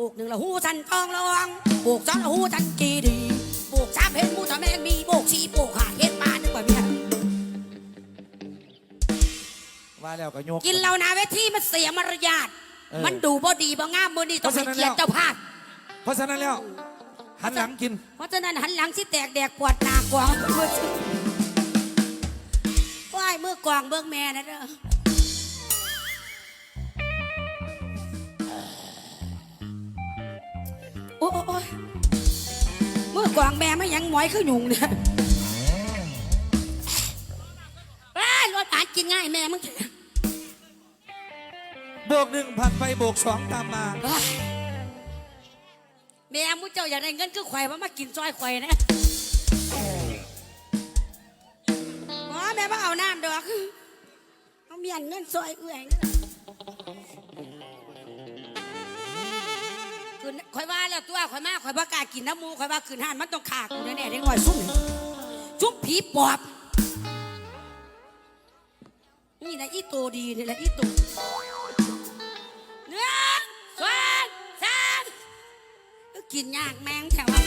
บุกหนึ่งละหูทันทองรองบุกสองละหูทันกีดีบุกสามเห็นหมูทะแมงมีบุกสี่บุกห้าเห็นปลาหนึ่งแบบเนี้ยว่าแล้วก็โยกกินเหล้าหนาเวทีมันเสียมารยาทเออมันดูบ่ดีบ่งามบ่ดีต้องให้เพราะฉะนั้นเกียรติแล้วเจ้าภาพเพราะฉะนั้นแล้วหันหลังกิน เพราะฉะนั้นหันหลังสิแตกแดกปวดหนากวางว่ายมือกวางเบื้องแม่นะเด้อ โอ้โอ้โอ้ยมือกวางแม่ไม่ยังหมอยคือหยุงเนี่ยว้ายรถผ่านกินง่ายแม่มึงโบกหนึ่งผ่านไปโบกสองตามมา ว้ายแม่มุ้เจ้าอยากได้เงินคือข่อยว่ามากินซอยข่อยนะอ๋อแม่มาเอาน้ำดอกเอาเมียนเงินซอยเอื่อยนี่ล่ะ คือข่อยว่าแล้วตัวข่อยมาข่อยบ่กล้ากินน้ำหมูข่อยว่าคืนห้านมันต้องขากูแน่ๆได้ง่อยซุ่มนี่ซุ่มผีปอบนี่นะอีโตดีนี่แหละอีโตหนึ่งสองสามกินยากแมงแถวว่า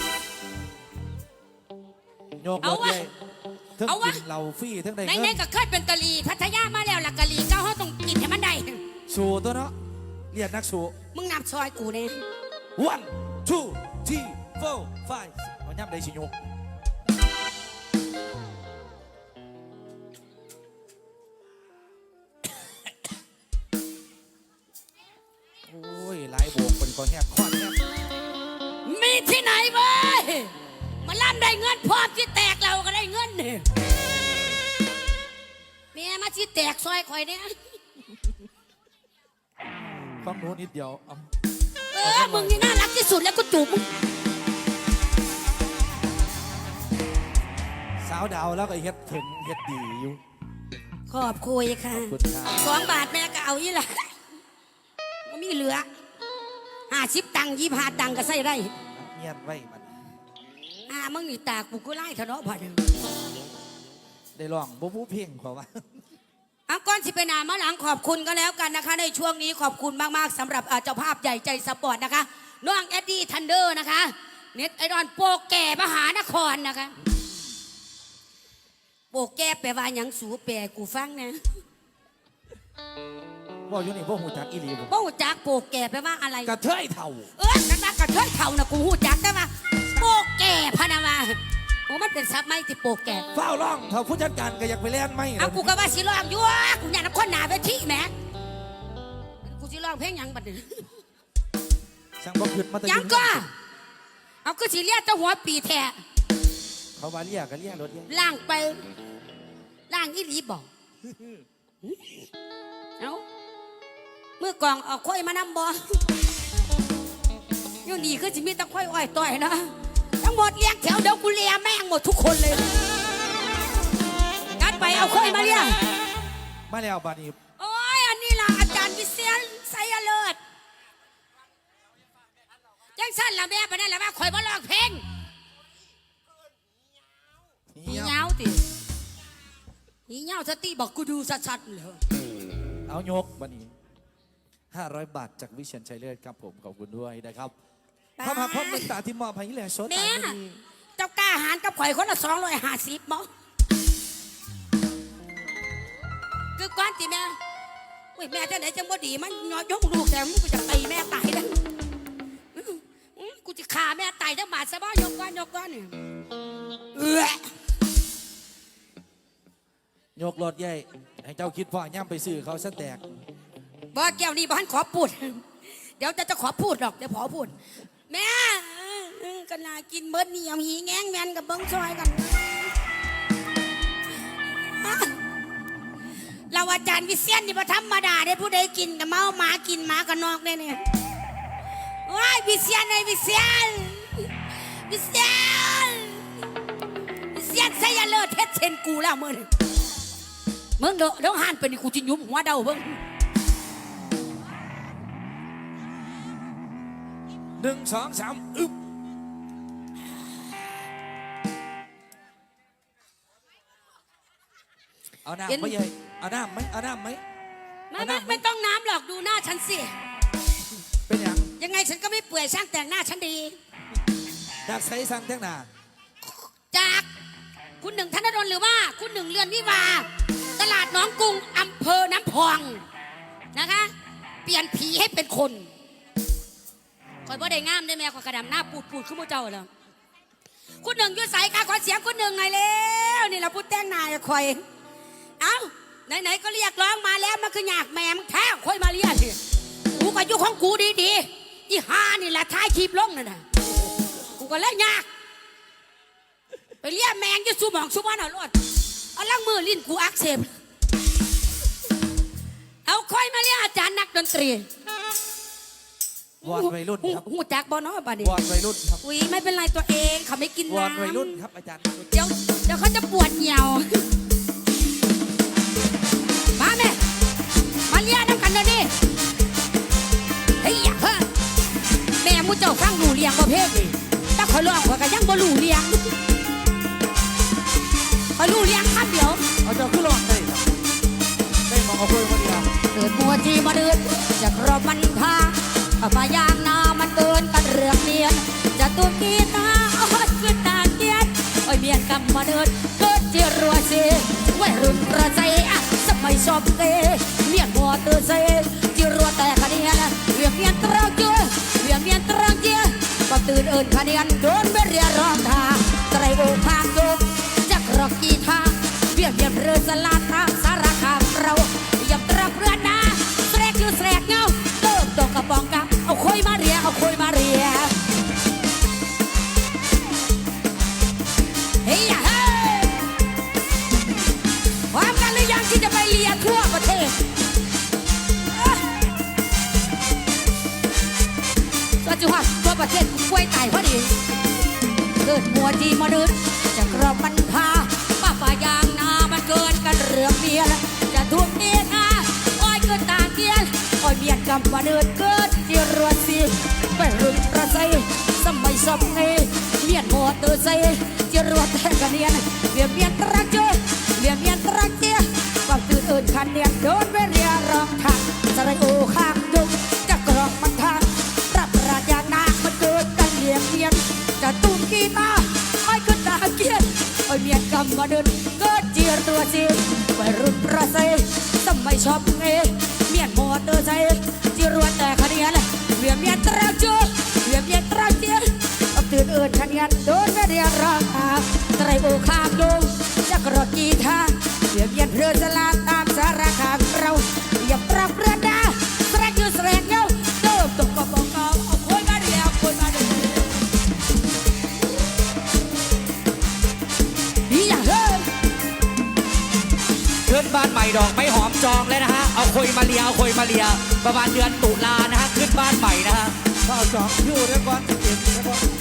โยกรเอาถวะใหญ่ทั้งเอาวะ กินเหล้าฟรีทั้งใดในเงิในนก็เคยเป็นกะลีพัทยามาแล้วล่ะกะลีเก้าเขาต้องกินให้มันได้สู้ตัวเนาะเรียกนักสู้มึงนับซอยกูเนี่ย one two three four five เอาย่ำได้สิโยกโอ้ยหลายโบกเป็นก็แหบคอนแหบมีที่ไหนเว้ยมาล่ำได้เงินพร้อมที่แตกเราก็ได้เงินเนี่ยแม่มาที่แตกซอยคอยเนี่ย ฟังโน้นนิดเดียวเอาเออมึงนี่น่ารักที่สุดแล้วก็จูบมึงสาวดาวแล้วก็เฮ็ดถึงเฮ็ดดีอยู่ขอบคุยค่ะขอบคุณครับสองบาทแม่ก็เอาอีหละมันมีเหลือห้าสิบตังค์ยี่ห้าตังค์ก็ใส่ได้เงียบไว้มันอ่ามึงนี่ตากูก็ไล่เถอะเนาะพ่อเนี่ยได้ร้องบ่บูเพลงขอว่า เอาก่อนสิไปหนามาหลังขอบคุณก็แล้วกันนะคะ ในช่วงนี้ขอบคุณมากๆสำหรับเอ่อเจ้าภาพใหญ่ใจสปอร์ตนะคะน้องแอดดี้ทันเดอร์นะคะเน็ตไอรอนโปรแก่มหานครนะคะ โปรแก่แปลว่าหยังสูแปลกูฟังนะว่าอยู่นี่บ่ฮู้จักอีหลีบ่บ่หูจักโปรแก่แปลว่าอะไร กระเทยเท่า เออกันว่ากระเทยเท่านะกูหูจักแต่ว่าโปรแก่พะนามาโอ้ มันเป็นซับไหมที่โปรแก่เฝ้าร้องเท่าผู้จัดการก็อยากไปเล่นไหมเอากูก็ว่าสิร้องอยู่วะกูอยากนับคนหนาเวทีแหม่กูสิร้องเพลงหยังบัดนี้ช่างบ่ขึ้นมาแต่ยังก็เอาก็สิเลียแตะหัวปีแท้เขาว่าเรียกก็เรียกรถเรียกล่างไปล่างอีหลีบอกเอาเมื่อกองเอาค่อยมานำบ่อยู่นี่คือสิมีแตะค่อยอ้อยต่อยนะ ทั้งหมดเลี้ยงแถวเดียวกูเลี้ยแม่งหมดทุกคนเลยกัดไปเอาค่อยมาเลี้ยงมาแล้วบัดนี้โอ้ยอันนี้ล่ะอาจารย์วิเชียนไสยเลิศจังสั้นละแม่ไปนั่นละว่าข่อยมาลองเพลงเงีหียบเหงาติหีเหงาสติบอกกูดูชัดๆเลยเอายกบัดนี้500 บาทจากวิเชียนชัยเลิศครับผมขอบคุณด้วยนะครับ ขอบคุณความเมตตาที่มอบให้แหล่โซแม่ตาดีเจ้ากล้าหารกับข่อยคนละสองร้อยห้าสิบมั้งคือก้อนติแม่อุ้ยแม่จะไหนจังบ่ดีมันยอยกลูกแต่มึงกูจะตีแม่ตายนะอื้ออื้อกูจะฆ่าแม่ตายทั้งบาทซะบ้ายกก้อนยกก้อนเนี่ยเออยกรถใหญ่ให้เจ้าคิดพ่อย่ำไปซื้อเขาซะแตกบอสแก้วนี่บ้านขอพูด เดี๋ยวจะจะขอพูดหรอกเดี๋ยวขอพูด แม่กันลากินเบิดนี่เอาหีแง้งแมนกับเบิ้งซอยกันเราอาจารย์วิเชียนนี่ประธรรมดาได้ผู้ใดกินกับเมาหมากินหมากับนอกได้เนี่ยว้ายวิเชียนไอ้วิเชียนวิเชียนวิเชียนใส่ยาเลิศเทศเชนกูแล้วมึงมึงเด้อเดี๋ยวหันไปนี่กูจะยุ้มหัวเดาเบิ่ง หนึ่งสองสามอึ๊บเอาน้ำไม่ใหญ่เอาน้ำไหมเอาน้ำไหมไม่เอาไม่น้ำไหมไม่ต้องน้ำหรอกดูหน้าฉันสิ เป็นอย่างยังไงฉันก็ไม่เปื่อยช่างแต่งหน้าฉันดีจากใช้สั่งแท่งหนาจากคุณหนึ่งธนดลหรือว่า คุณหนึ่งเรือนวิวา ตลาดหน้องกรุงอำเภอน้ำพองนะคะ เปลี่ยนผีให้เป็นคน คอยบ่ได้งามได้แม่ขอยกระดำหน้าปูดปูดขึ้นมาเจ้าแล้วคุณหนึ่งอยืดสายค่ะขอเสียงคุณหนึ่งหน่อยเร็วนี่เราพูดแต่งหนายคอย เอ้าไหนๆก็เรียกร้องมาแล้วมันคืออยากแม่มแท้คอยมาเรียกสิกูก็อยู่ของกูดีๆอีห้านี่แหละท้ายคลิปลงนั่นน่ะกูก็เลยยากไปเรียกแมงจะสู้หมองสู้บ้านเอารถเอาล่างมือลิ้นกูอักเสบเอาค่อยมาเรียกอาจารย์นักดนตรี วอนวัยรุ่นครับหูจักบอเนาะบัดนี้วอนวัยรุ่นครับอุ้ยไม่เป็นไรตัวเองเขาไม่กินวอนน้ำวัยรุ่นครับอาจารย์เดี๋ยวเดี๋ยวเขาจะปวดเหี่ยว มาแม่มาเรียกน้ำกันเดี๋ยวนี้เฮ้ยอย่าเฮ้ยแม่มูเจ้าฟังดูเรียงประเภทนี่ถ้าคอยร้องคอยก็ยังบ่รู้เรียงคอยรู้เรียงคำเดียว เอาเจ้าขึ้นรอดได้ครับได้มองเอาคุยมาดีครับเกิดมัวจีมาเดินจะกรอบมันทาเยนกำมาเดินเกิดเจรัวเซวัยรุ่นประใจอะสมัยชอบเกเมียนมัวเตือเซจีรัวแต่คะแนนเวียงเมียนตรังเจอเวียงเมียนตรังเจอก็ตื่นเอินคะแนนโดนเบรียร้องทาไตรโอคางโยกจักรอกกีทาเวียงเมียนเรือสลาตาสารคามเราอย่าตรักเพื่อนนะแสรกคือแสรกเงา ประเทศกล้วยไต่พอดี เกิดมัวจีมาดึกจะกรอบมันพาป้าป่ายางนามันเกินกันเรื่องเมียละจะทุกเนียนาอ้อยเกินตาเกียนอ้อยเมียนกำมาเดินเกิดเจียรัวซีไปรุนประไซสมัยสมเนเมียนหัวเตอไซเจียรัวแต่กันเนียนเมียนเมียนตรักเจอเมียนเมียนตรักเจียความตื่นเอินคันเนียนโดนเวเรียร้องทางสระโอ อ้เมียนกำมาเดินเกิดเจียตัวซีไปรุ่นประเซสมัยชอบเงเมียนมอเตอร์ไซค์จีรวนแต่คะแนนเมียนเมียนตราจอเมียนเมียนตราเจียเอาตื่นเอินคะแนนโดนไม่เรียนราคาไตรโอคามลงจักรอกีทาเมียนเมียนเรือสลาตามสารคามเราอย่าปรับเรือดาแสรกอยู่แสรกเงา นบ้านใหม่ดอกไม้หอมจองเลยนะฮะ เอาคุยมาเลียเอาคุยมาเลีย ประมาณเดือนตุลานะฮะ ขึ้นบ้านใหม่นะฮะข้าวจองอยู่เดี๋ยวก่อน